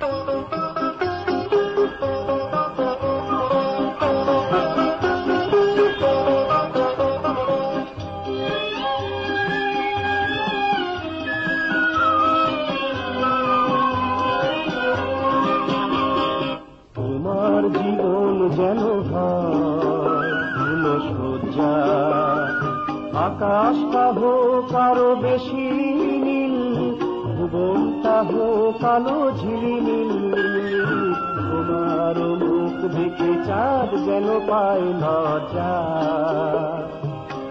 তোমার জীবন যেন ধুলো সজ্জা। আকাশটা হোক আরও বেশি হোক আলো ঝিলিমিল, তোমার মুখ দেখে চাঁদ যেন পায় লজ্জা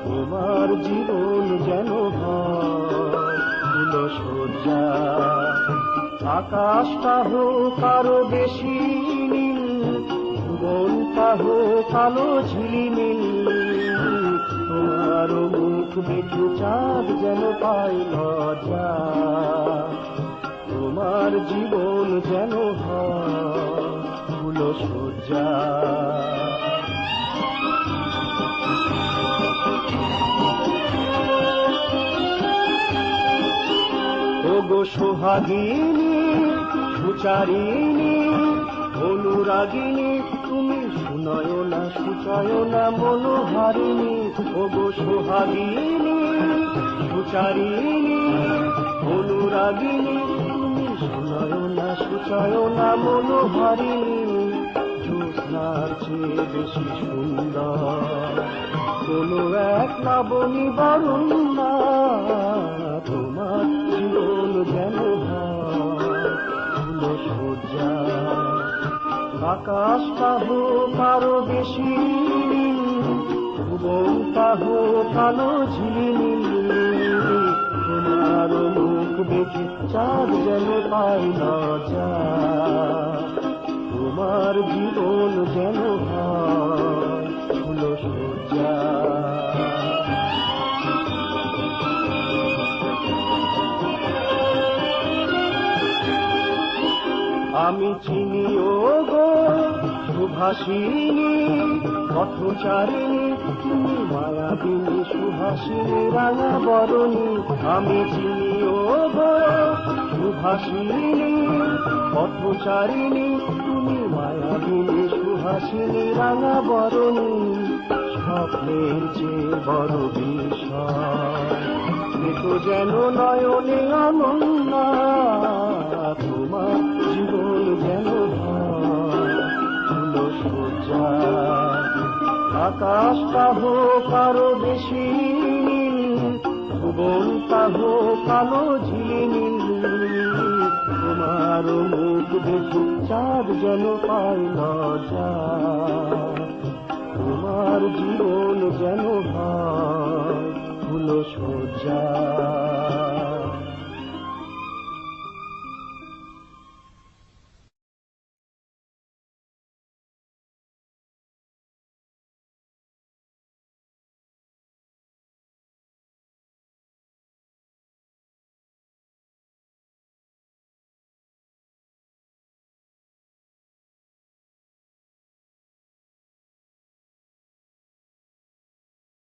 তোমার জীবন যেন ধুলো সজ্জা আকাশটা হোক আরও বেশি নীল ভুবনটা হোক আলো ঝিলিমিল, তোমার মুখ দেখে চাঁদ যেন পাই লজ্জা তোমার জীবন যেন হলো সজ্জা ওগো সোহাগিনী, সুচারিণী, অনুরাগিনী, তুমি শুনয় না সুচয় না মনোহারিণী। ওগো সোহাগিনী, সুচারিণী, অনুরাগিনী তুমি শুনয় না মনোহারিণী জ্যোৎস্নার চেয়ে বেশি সুন্দর। কোনো এক লাবণী বরণ তোমার জীবন যেন আকাশটা হোক আরও বেশি ভুবনটা হোক আলো ঝিলিমিল। চাঁদ যেন পাই লজ্জা তোমার জীবন যেন হলো সজ্জা আমি চিনি ও গো সুভাষিনী, পথচারিণী মায়াবিনী সুভাষিনী রাঙা বরণী, আমি চিনি ও গো সুভাষিনী পথচারিণী তুমি মায়াবিনী সুহাসিনী রাঙা বরণী, স্বপ্নের চেয়ে বড় বিষয়। যেন নয়নে আনন্দ আকাশটা পাহো কারও বেশি ভুবন পাহো কালো ঝিলিমিল। তোমার মুখ দেখি চার যেন পাই লজ্জা